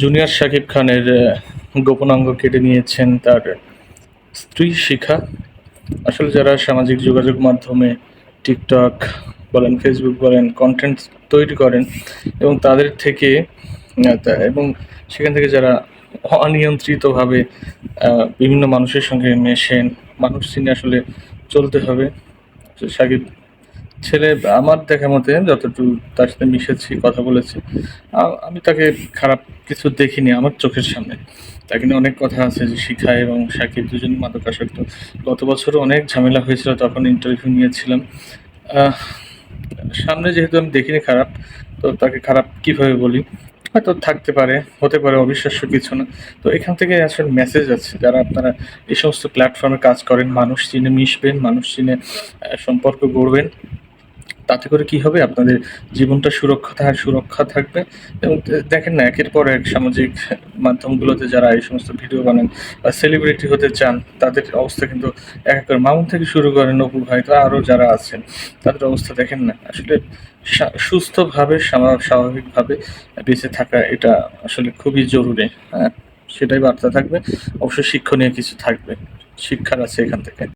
Junior Shakib খানের গোপনাঙ্গ কেটে নিয়েছেন তার স্ত্রী শিখা। আসলে যারা সামাজিক যোগাযোগ মাধ্যমে টিকটক বলেন, ফেসবুক বলেন কন্টেন্ট তৈরি করেন এবং তাদের থেকে এবং সেখান থেকে যারা অনিয়ন্ত্রিতভাবে বিভিন্ন মানুষের সঙ্গে মেশেন, মানুষ চিনে আসলে চলতে হবে। তো সাকিব ছেলে আমার দেখা মতে যতটুকু তার সাথে মিশেছি, কথা বলেছি আমি তাকে খারাপ কিছু দেখিনি আমার চোখের সামনে। তাকে নিয়ে অনেক কথা আছে যে শিখা এবং সাকিব দুজন মাদকাসক্ত। গত বছরও অনেক ঝামেলা হয়েছিল, তখন ইন্টারভিউ নিয়েছিলাম। সামনে যেহেতু আমি দেখিনি খারাপ, তো তাকে খারাপ কীভাবে বলি? হয়তো থাকতে পারে, হতে পারে, অবিশ্বাস্য কিছু না। তো এখান থেকে আসলে মেসেজ আছে, যারা আপনারা এই সমস্ত প্ল্যাটফর্মে কাজ করেন, মানুষ চিনে মিশবেন, মানুষ চিনে সম্পর্ক গড়বেন। তাতে করে কি হবে? আপনাদের জীবনটা সুরক্ষা সুরক্ষা থাকবে। এবং দেখেন না, একের পর এক সামাজিক মাধ্যমগুলোতে যারা এই সমস্ত ভিডিও বানান বা সেলিব্রিটি হতে চান, তাদের অবস্থা কিন্তু এক এক মামুন থেকে শুরু করেন অপু ভাই, তো আরও যারা আছেন, তাদের অবস্থা দেখেন না। আসলে সুস্থভাবে স্বাভাবিকভাবে বেঁচে থাকা এটা আসলে খুবই জরুরি হ্যাঁ? সেটাই বার্তা থাকবে। অবশ্যই শিক্ষণীয় কিছু থাকবে। শিক্ষার আছে এখান থেকে।